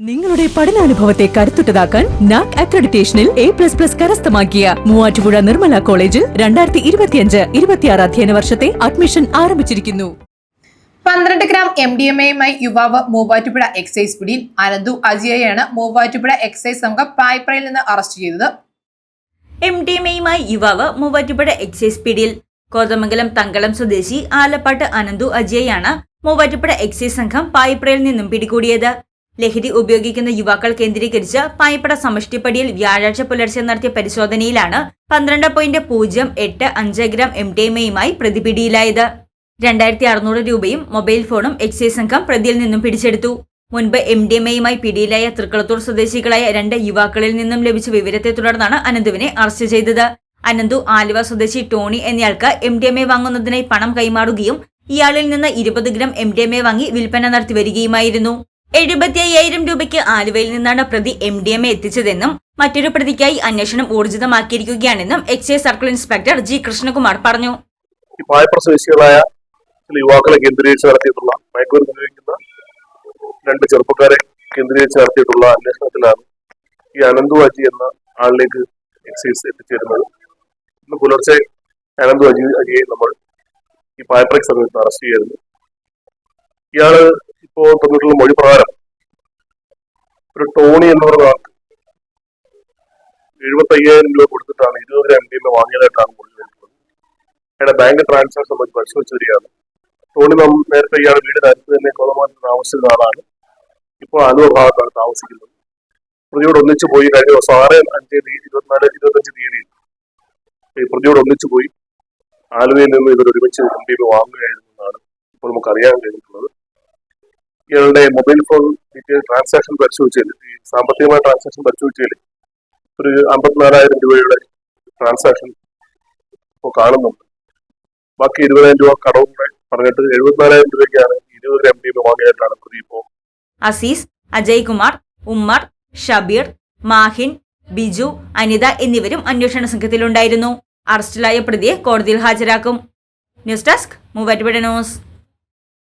നിങ്ങളുടെ പഠനാനുഭവത്തെ കരുത്തുറ്റതാക്കാൻ നാക് അക്രഡിറ്റേഷനിൽ എ പ്ലസ് പ്ലസ് കരസ്ഥമാക്കിയ മൂവാറ്റുപുഴ നിർമ്മല കോളേജിൽ രണ്ടായിരത്തി ഇരുപത്തിയഞ്ച് ഇരുപത്തിയാറ് അധ്യയന വർഷത്തെ അഡ്മിഷൻ ആരംഭിച്ചിരിക്കുന്നു. പന്ത്രണ്ട് ഗ്രാം എം ഡി എം എയുമായി യുവാവ് മൂവാറ്റുപുഴ എക്സൈസ് പിടിയിൽ അനന്തു അജിയയാണ് മൂവാറ്റുപുഴ എക്സൈസ് സംഘം പായ്പ്രയിൽ നിന്ന് അറസ്റ്റ് ചെയ്തത്. എം ഡി എം എയുമായി യുവാവ് മൂവാറ്റുപുഴ എക്സൈസ് പിടിയിൽ കോതമംഗലം തങ്കളം സ്വദേശി ആലപ്പാട്ട് അനന്തു അജിയയാണ് മൂവാറ്റുപുഴ എക്സൈസ് സംഘം പായ്പ്രയിൽ നിന്നും പിടികൂടിയത്. ലഹരി ഉപയോഗിക്കുന്ന യുവാക്കൾ കേന്ദ്രീകരിച്ച് പായിപ്പട സമഷ്ടിപ്പടിയിൽ വ്യാഴാഴ്ച പുലർച്ചെ നടത്തിയ പരിശോധനയിലാണ് പന്ത്രണ്ട് പോയിന്റ് പൂജ്യം എട്ട് അഞ്ച് ഗ്രാം എം ഡി എം എയുമായി പ്രതി പിടിയിലായത്. രണ്ടായിരത്തി അറുന്നൂറ് രൂപയും മൊബൈൽ ഫോണും എക്സൈസ് സംഘം പ്രതിയിൽ നിന്നും പിടിച്ചെടുത്തു. മുൻപ് എം ഡി എം എയുമായി പിടിയിലായ തൃക്കളത്തൂർ സ്വദേശികളായ രണ്ട് യുവാക്കളിൽ നിന്നും ലഭിച്ച വിവരത്തെ തുടർന്നാണ് അനന്തുവിനെ അറസ്റ്റ് ചെയ്തത്. അനന്തു ആലുവ സ്വദേശി ടോണി എന്നയാൾക്ക് എം ഡി എം എ വാങ്ങുന്നതിനായി പണം കൈമാറുകയും ഇയാളിൽ നിന്ന് ഇരുപത് gram M D M A വാങ്ങി വിൽപ്പന നടത്തി വരികയുമായിരുന്നു. എഴുപത്തി അയ്യായിരം രൂപയ്ക്ക് ആലുവയിൽ നിന്നാണ് പ്രതി എം ഡി എം എ എത്തിച്ചതെന്നും മറ്റൊരു പ്രതിക്കായി അന്വേഷണം ഊർജിതമാക്കിയിരിക്കുകയാണെന്നും excise circle inspector G Krishnakumar പറഞ്ഞു. യുവാക്കളെ കേന്ദ്രീകരിച്ച് നടത്തിയിട്ടുള്ള മയക്കുമരുന്ന് ഉപയോഗിക്കുന്ന രണ്ട് ചെറുപ്പക്കാരെ കേന്ദ്രീകരിച്ച് നടത്തിയിട്ടുള്ള അന്വേഷണത്തിലാണ് ഈ അനന്തു അജി എന്ന ആളിലേക്ക് എക്സൈസ് എത്തിച്ചേരുന്നത്. ഇന്ന് പുലർച്ചെ അനന്തു അജി അജിയെ നമ്മൾ ഈ പായപ്രയ്ക്ക് സമയത്ത് അറസ്റ്റ് ചെയ്തിരുന്നു. ഇയാൾ ഇപ്പോ തന്നിട്ടുള്ള മൊഴി പ്രകാരം ഒരു ടോണി എന്ന് പറയുന്ന ആൾക്ക് എഴുപത്തി അയ്യായിരം രൂപ കൊടുത്തിട്ടാണ് ഇരുപത് എം ഡി എം വാങ്ങിയതായിട്ടാണ് മൊഴി നൽകുന്നത് അയാളുടെ ബാങ്ക് ട്രാൻസാക്ഷൻ നമ്മൾ പരിശോധിച്ചു വരികയാണ്. ടോണി നാം നേരത്തെ ഇയാൾ വീടിന് അടുത്ത് തന്നെ കൊലമാനത്തിൽ താമസിക്കുന്ന ആളാണ്. ഇപ്പോൾ അനൂർ ഭാഗത്താണ് താമസിക്കുന്നത്. പ്രതിയോട് ഒന്നിച്ചു പോയി കഴിഞ്ഞ ദിവസം ആറ് അഞ്ച് തീയതി ഇരുപത്തിനാല് ഇരുപത്തഞ്ച് തീയതി പ്രതിയോട് ഒന്നിച്ചു പോയി ആലുവയിൽ നിന്ന് ഇവർ ഒരുമിച്ച് എം വാങ്ങുകയായിരുന്നു എന്നാണ് ഇപ്പോൾ നമുക്ക് അറിയാൻ കഴിഞ്ഞിട്ടുള്ളത്. ഇയാളുടെ മൊബൈൽ ഫോൺ ട്രാൻസാക്ഷൻ പരിശോധിച്ചതിൽ ഈ സാമ്പത്തികമായ ട്രാൻസാക്ഷൻ പരിശോധിച്ചതിൽ ഒരു അമ്പത്തിനാലായിരം രൂപയുടെ ട്രാൻസാക്ഷൻ ഇപ്പോൾ കാണുന്നുണ്ട്. ബാക്കി ഇരുപതായിരം രൂപ കടവും കൂടെ പറഞ്ഞിട്ട് എഴുപത്തിനാലായിരം രൂപയ്ക്കാണ് ഇരുപത് എം ഡി വാങ്ങിയതായിട്ടാണ് പ്രതി ഇപ്പോൾ അസീസ് അജയ് കുമാർ ഉമ്മർ ഷബീർ മാഹിൻ ബിജു അനിത എന്നിവരും അന്വേഷണ സംഘത്തിലുണ്ടായിരുന്നു. അറസ്റ്റിലായ പ്രതിയെ കോടതിയിൽ ഹാജരാക്കും. News desk Muvattupuzha news.